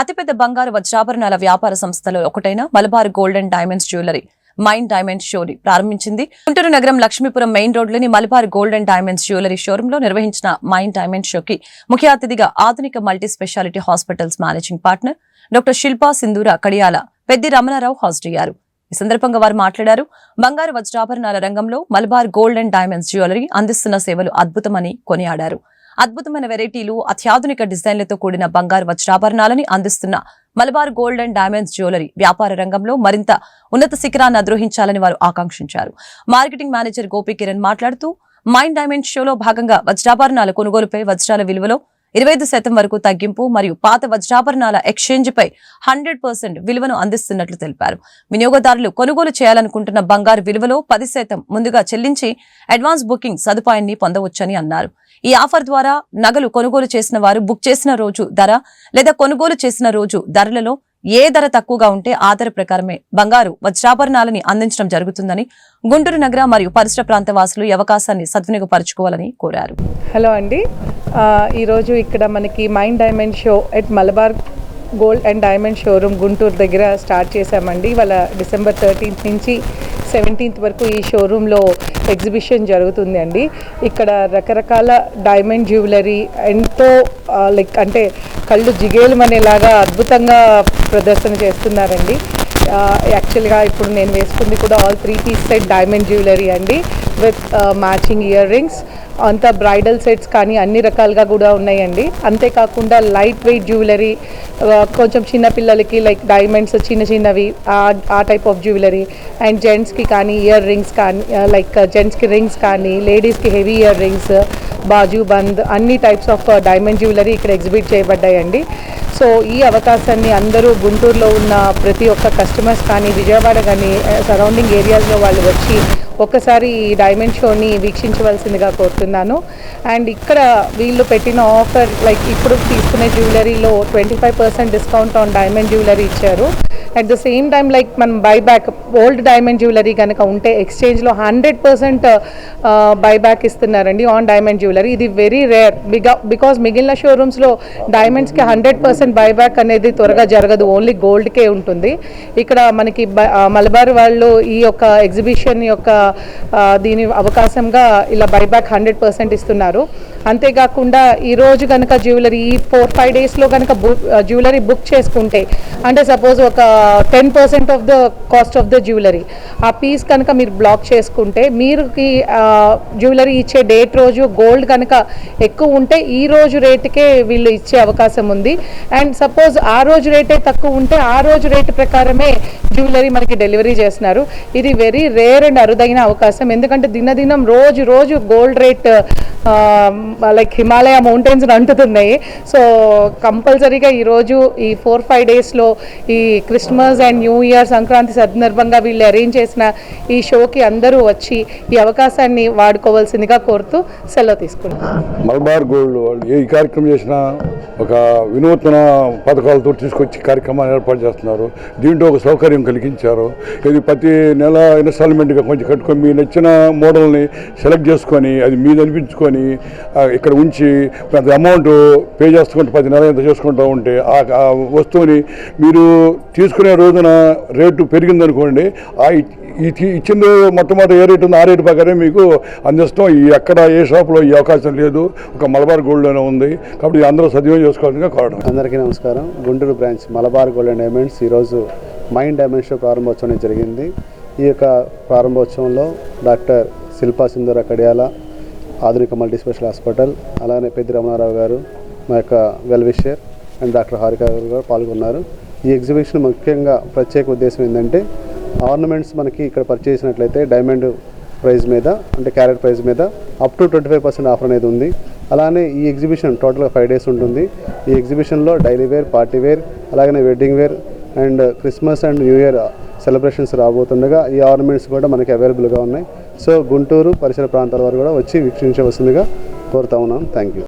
అతిపెద్ద బంగారు వజ్రాభరణాల వ్యాపార సంస్థలో ఒకటైన Malabar gold and diamonds jewellery mind diamond షోని ప్రారంభించింది. గుంటూరు నగరం లక్ష్మీపురం మెయిన్ రోడ్లోని Malabar gold and diamonds jewellery షోరూమ్లో నిర్వహించిన మైండ్ డైమండ్ షోకి ముఖ్య అతిథిగా Adhunika multi speciality hospitals managing partner doctor Shilpa Sindhura Kadiyala Peddi Ramanarao హాజరయ్యారు ఈ సందర్భంగా వారు మాట్లాడారు బంగారు వజ్రాభరణాల రంగంలో Malabar gold and diamonds jewellery అందిస్తున్న సేవలు అద్భుతమని కొనియాడారు. అద్భుతమైన వెరైటీలు అత్యాధునిక డిజైన్లతో కూడిన బంగారు వజ్రాభరణాలని అందిస్తున్న Malabar gold and diamonds jewellery వ్యాపార రంగంలో మరింత ఉన్నత శిఖరాన్ని అధిరోహించాలని వారు ఆకాంక్షించారు. మార్కెటింగ్ మేనేజర్ గోపి కిరణ్ మాట్లాడుతూ మైండ్ డైమండ్ షోలో భాగంగా వజ్రాభరణాల కొనుగోలుపై వజ్రాల విలువలో ఇరవై ఐదు శాతం వరకు తగ్గింపు మరియు పాత వజ్రాభరణాల ఎక్స్చేంజ్పై హండ్రెడ్ పర్సెంట్ విలువను అందిస్తున్నట్లు తెలిపారు. వినియోగదారులు కొనుగోలు చేయాలనుకుంటున్న బంగారు విలువలో పది శాతం ముందుగా చెల్లించి అడ్వాన్స్ బుకింగ్ సదుపాయాన్ని పొందవచ్చని అన్నారు. ఈ ఆఫర్ ద్వారా నగలు కొనుగోలు చేసిన వారు బుక్ చేసిన రోజు ధర లేదా కొనుగోలు చేసిన రోజు ధరలలో ఏ ధర తక్కువగా ఉంటే ఆ ధర ప్రకారమే బంగారు వజ్రాభరణాలని అందించడం జరుగుతుందని గుంటూరు నగర మరియు పరిసర ప్రాంత వాసులు ఈ అవకాశాన్ని సద్వినియోగపరచుకోవాలని కోరారు. హలో అండి. ఈరోజు ఇక్కడ మనకి mind diamond show at Malabar gold and diamond showroom Guntur దగ్గర స్టార్ట్ చేశామండి. వాళ్ళ డిసెంబర్ థర్టీన్త్ నుంచి సెవెంటీన్త్ వరకు ఈ షోరూంలో ఎగ్జిబిషన్ జరుగుతుంది అండి ఇక్కడ రకరకాల డైమండ్ జ్యువెలరీ ఎంతో లైక్ అంటే కళ్ళు జిగేలుమనేలాగా అద్భుతంగా ప్రదర్శన చేస్తున్నారండి. యాక్చువల్గా ఇప్పుడు నేను వేసుకుంది కూడా all three piece set diamond jewellery అండి విత్ మ్యాచింగ్ ఇయర్ రింగ్స్ అంత బ్రైడల్ సెట్స్ కానీ అన్ని రకాలుగా కూడా ఉన్నాయండి. అంతేకాకుండా లైట్ వెయిట్ జ్యువెలరీ కొంచెం చిన్న పిల్లలకి లైక్ డైమండ్స్ చిన్న చిన్నవి ఆ టైప్ ఆఫ్ జ్యువెలరీ. అండ్ జెంట్స్కి కానీ ఇయర్ రింగ్స్ కానీ లైక్ జెంట్స్కి రింగ్స్ కానీ లేడీస్కి హెవీ ఇయర్ రింగ్స్ బాజు బంద్ అన్ని టైప్స్ ఆఫ్ డైమండ్ జ్యువెలరీ ఇక్కడ ఎగ్జిబిట్ చేయబడ్డాయండి. సో ఈ అవకాశాన్ని అందరూ గుంటూరులో ఉన్న ప్రతి ఒక్క కస్టమర్స్ కానీ విజయవాడ కానీ సరౌండింగ్ ఏరియాస్లో వాళ్ళు వచ్చి ఒక్కసారి ఈ డైమండ్ షోని వీక్షించవలసిందిగా కోరుతున్నాను. అండ్ ఇక్కడ వీళ్ళు పెట్టిన ఆఫర్ లైక్ ఇప్పుడు తీసుకునే జ్యువెలరీలో twenty five percent discount on diamond jewellery ఇచ్చారు. At the same time like మనం బైబ్యాక్ ఓల్డ్ డైమండ్ జ్యువెలరీ కనుక ఉంటే ఎక్స్చేంజ్లో హండ్రెడ్ పర్సెంట్ బైబ్యాక్ ఇస్తున్నారండి ఆన్ డైమండ్ జ్యువెలరీ ఇది వెరీ రేర్ బిగా బికాస్ మిగిలిన షోరూమ్స్లో డైమండ్స్కి హండ్రెడ్ పర్సెంట్ బైబ్యాక్ అనేది త్వరగా జరగదు. ఓన్లీ గోల్డ్కే ఉంటుంది. ఇక్కడ మనకి uh, మలబార్ వాళ్ళు ఈ యొక్క ఎగ్జిబిషన్ యొక్క uh, దీని అవకాశంగా ఇలా బైబ్యాక్ హండ్రెడ్ పర్సెంట్ ఇస్తున్నారు. అంతేకాకుండా ఈ రోజు కనుక జ్యువెలరీ ఈ ఫోర్ ఫైవ్ డేస్లో కనుక జ్యువెలరీ బుక్ చేసుకుంటే అంటే సపోజ్ ఒక ten percent of the cost of the jewellery ఆ పీస్ కనుక మీరు బ్లాక్ చేసుకుంటే మీరుకి జ్యువెలరీ ఇచ్చే డేట్ రోజు గోల్డ్ కనుక ఎక్కువ ఉంటే ఈ రోజు రేటుకే వీళ్ళు ఇచ్చే అవకాశం ఉంది. అండ్ సపోజ్ ఆ రోజు రేటే తక్కువ ఉంటే ఆ రోజు రేటు ప్రకారమే జ్యువెలరీ మనకి డెలివరీ చేస్తున్నారు. ఇది వెరీ రేర్ అండ్ అరుదైన అవకాశం. ఎందుకంటే దినదినం రోజు రోజు gold rate like Himalaya mountains అంటుతున్నాయి సో కంపల్సరీగా ఈరోజు ఈ ఫోర్ ఫైవ్ డేస్లో ఈ Christmas and new year Sankranti సందర్భంగా వీళ్ళు అరేంజ్ చేసిన ఈ షోకి అందరూ వచ్చి ఈ అవకాశాన్ని వాడుకోవాల్సిందిగా కోరుతూ సెలవు తీసుకుంటాం మలబార్ గోల్డ్ వాళ్ళు ఏ కార్యక్రమం చేసినా ఒక వినూత్న పథకాలతో తీసుకొచ్చి కార్యక్రమాన్ని ఏర్పాటు చేస్తున్నారు. దీంట్లో ఒక సౌకర్యం కలిగించారు. ఇది ప్రతి నెల ఇన్స్టాల్మెంట్గా కొంచెం కట్టుకొని మీ నచ్చిన మోడల్ని సెలెక్ట్ చేసుకొని అది మీద అనిపించుకొని ఆ, ఇక్కడ ఉంచి పెద్ద అమౌంట్ పే చేసుకుంటూ పది నెల ఎంత చేసుకుంటూ ఉంటే ఆ వస్తువుని మీరు తీసుకునే రోజున రేటు పెరిగిందనుకోండి ఆ ఇచ్చింది మొట్టమొదటి ఏ రేటు ఉందో ఆ రేటు ప్రకారం మీకు అందిస్తాం. ఈ ఎక్కడ ఏ షాప్లో ఈ అవకాశం లేదు ఒక మలబార్ గోల్డ్లోనే ఉంది కాబట్టి అందరూ సద్వినియోగం చేసుకోవాలని కోరడం. అందరికీ నమస్కారం. Guntur branch Malabar gold and diamonds ఈరోజు మైండ్ డైమండ్ ప్రారంభోత్సవం జరిగింది. ఈ యొక్క ప్రారంభోత్సవంలో డాక్టర్ శిల్పా సుందర కడియాల ఆధునిక మల్టీ స్పెషల్ హాస్పిటల్ అలానే పెద్ది రమణారావు గారు మా యొక్క వెల్విషర్ అండ్ డాక్టర్ హారిక గారు కూడా పాల్గొన్నారు. ఈ ఎగ్జిబిషన్ ముఖ్యంగా ప్రత్యేక ఉద్దేశం ఏంటంటే ఆర్నమెంట్స్ మనకి ఇక్కడ పర్చేస్ డైమండ్ ప్రైజ్ మీద అంటే క్యారెట్ ప్రైజ్ మీద up to twenty five percent offer అనేది ఉంది. అలానే ఈ ఎగ్జిబిషన్ టోటల్గా ఫైవ్ డేస్ ఉంటుంది. ఈ ఎగ్జిబిషన్లో డైలీ వేర్ పార్టీ వేర్ అలాగే wedding wear and Christmas and new year celebrations రాబోతుండగా ఈ ఆర్నమెంట్స్ కూడా మనకి అవైలబుల్గా ఉన్నాయి. సో గుంటూరు పరిసర ప్రాంతాల వారు కూడా వచ్చి వీక్షించవలసిందిగా కోరుతా ఉన్నాం. Thank you